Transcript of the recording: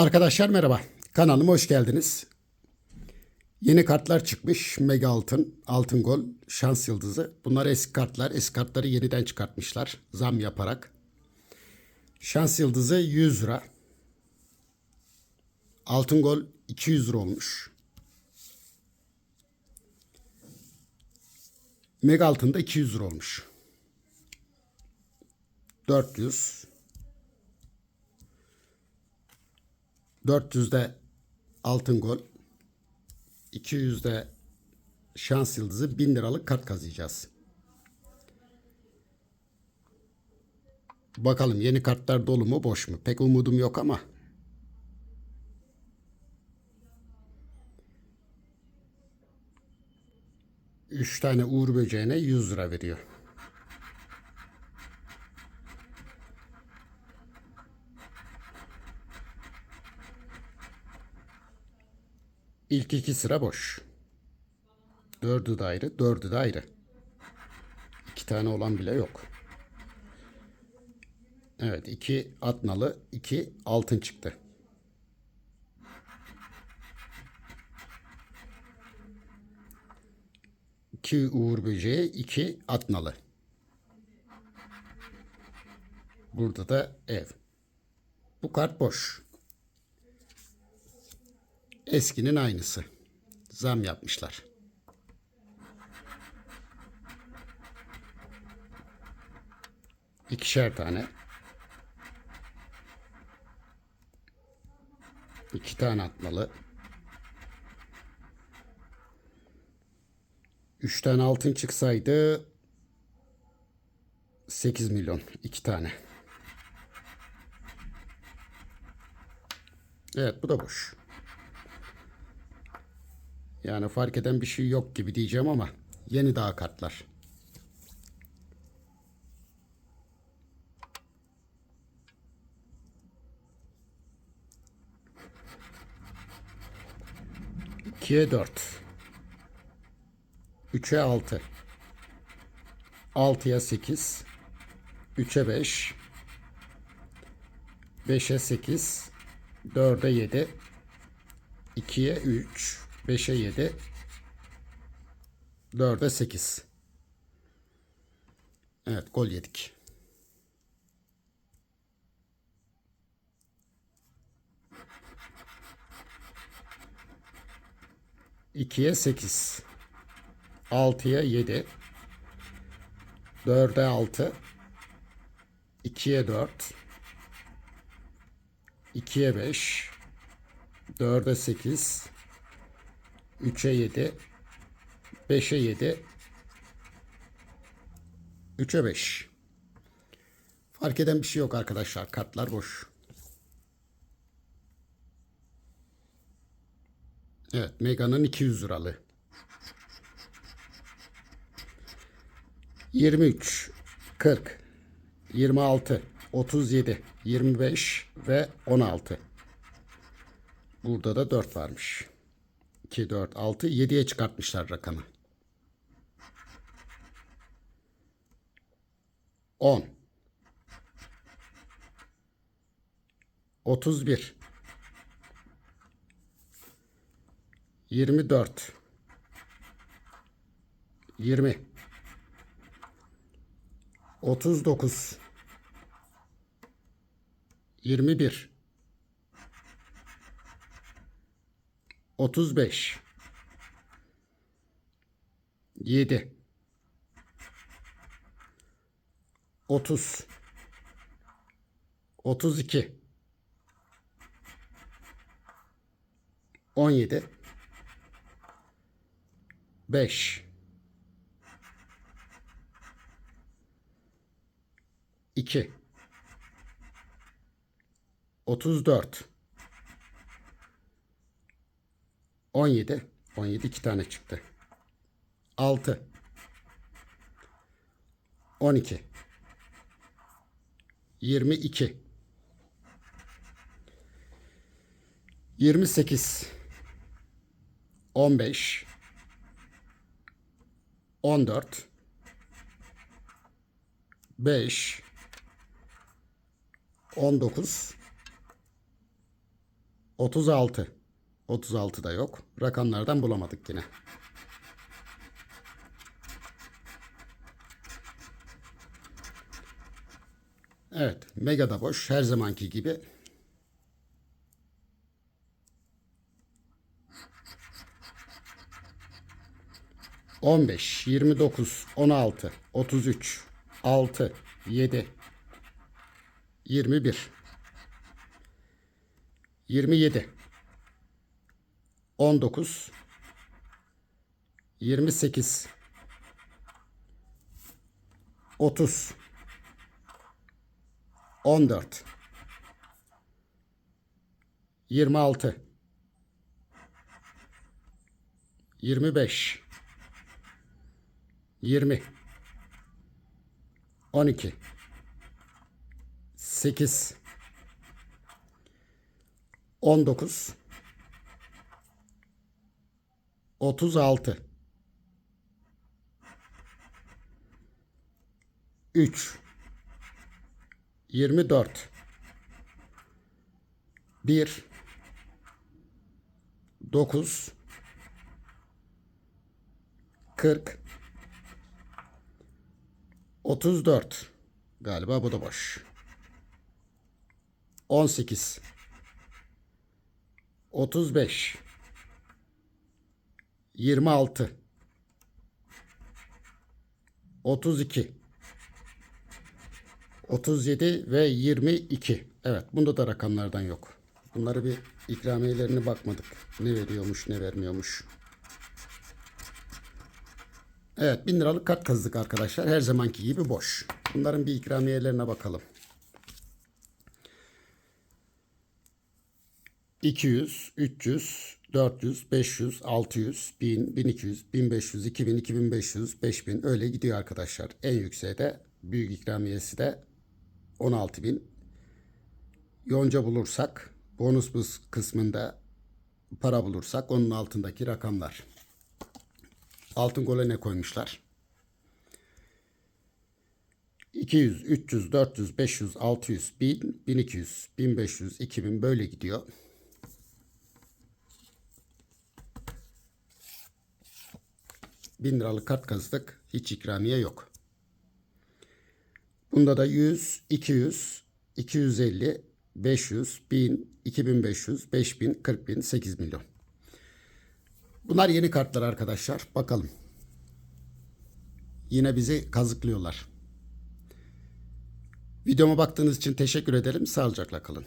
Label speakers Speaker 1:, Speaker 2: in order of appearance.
Speaker 1: Arkadaşlar merhaba. Kanalıma hoş geldiniz. Yeni kartlar çıkmış. Mega Altın, Altın Gol, Şans Yıldızı. Bunlar eski kartlar. Eski kartları yeniden çıkartmışlar. Zam yaparak. Şans Yıldızı 100 lira. Altın Gol 200 lira olmuş. Mega Altın da 200 lira olmuş. 400 400'de altın gol. 200'de şans yıldızı 1000 liralık kart kazıyacağız. Bakalım yeni kartlar dolu mu boş mu? Pek umudum yok ama. Üç tane uğur böceğine 100 lira veriyor. İlk iki sıra boş. Dördü de ayrı, dördü de ayrı. İki tane olan bile yok. Evet, iki atnalı, iki altın çıktı. İki uğur böceği, iki atnalı. Burada da ev. Bu kart boş. Eskinin aynısı. Zam yapmışlar. İkişer tane. İki tane atmalı. Üç tane altın çıksaydı 8 milyon. iki tane. Evet bu da boş. Yani fark eden bir şey yok gibi diyeceğim ama yeni daha kartlar. İkiye dört. Üçe altı. Altıya sekiz. Üçe beş. Beşe sekiz. Dörde yedi. İkiye üç. 5'e 7 4'e 8 Evet gol yedik. İkiye sekiz. Altıya yedi. Dörde altı. İkiye dört. İkiye beş. Dörde sekiz. 3'e 7, 5'e 7, 3'e 5. Fark eden bir şey yok arkadaşlar. Kartlar boş. Evet, Mega'nın 200 liralı. 23, 40, 26, 37, 25 ve 16. Burada da 4 varmış. 2, 4, 6, 7'ye çıkartmışlar rakamı. 10 31 24 20 39 21 35 7 30 32 17 5 2 34 17 17 iki tane çıktı. 6 12 22 28 15 14 5 19 36. 36 da yok. Rakamlardan bulamadık yine. Evet. Mega da boş. Her zamanki gibi. On beş, yirmi dokuz, on altı, otuz üç, altı, yedi, yirmi bir, yirmi yedi, on dokuz, yirmi sekiz, otuz, 14 26 25 20 12 8 19 36 3 24 1 9 40 34 galiba bu da boş. 18 35 26 32 37 ve 22. Evet bunda da rakamlardan yok. Bunları bir ikramiyelerine bakmadık. Ne veriyormuş ne vermiyormuş. Evet 1000 liralık kart kazıdık arkadaşlar. Her zamanki gibi boş. Bunların bir ikramiyelerine bakalım. 200, 300, 400, 500, 600, 1000, 1200, 1500, 2000, 2500, 5000 öyle gidiyor arkadaşlar. En yükseği de büyük ikramiyesi de 16.000 yonca bulursak bonus kısmında para bulursak onun altındaki rakamlar. Altın gole ne koymuşlar? 200, 300, 400, 500, 600, 1000, 1200, 1500, 2000 böyle gidiyor. Bin liralık kart kazdık. Hiç ikramiye yok. Bunda da 100, 200, 250, 500, 1000, 2500, 5000, 40 bin, 8 milyon. Bunlar yeni kartlar arkadaşlar. Bakalım. Yine bizi kazıklıyorlar. Videoma baktığınız için teşekkür ederim. Sağlıcakla kalın.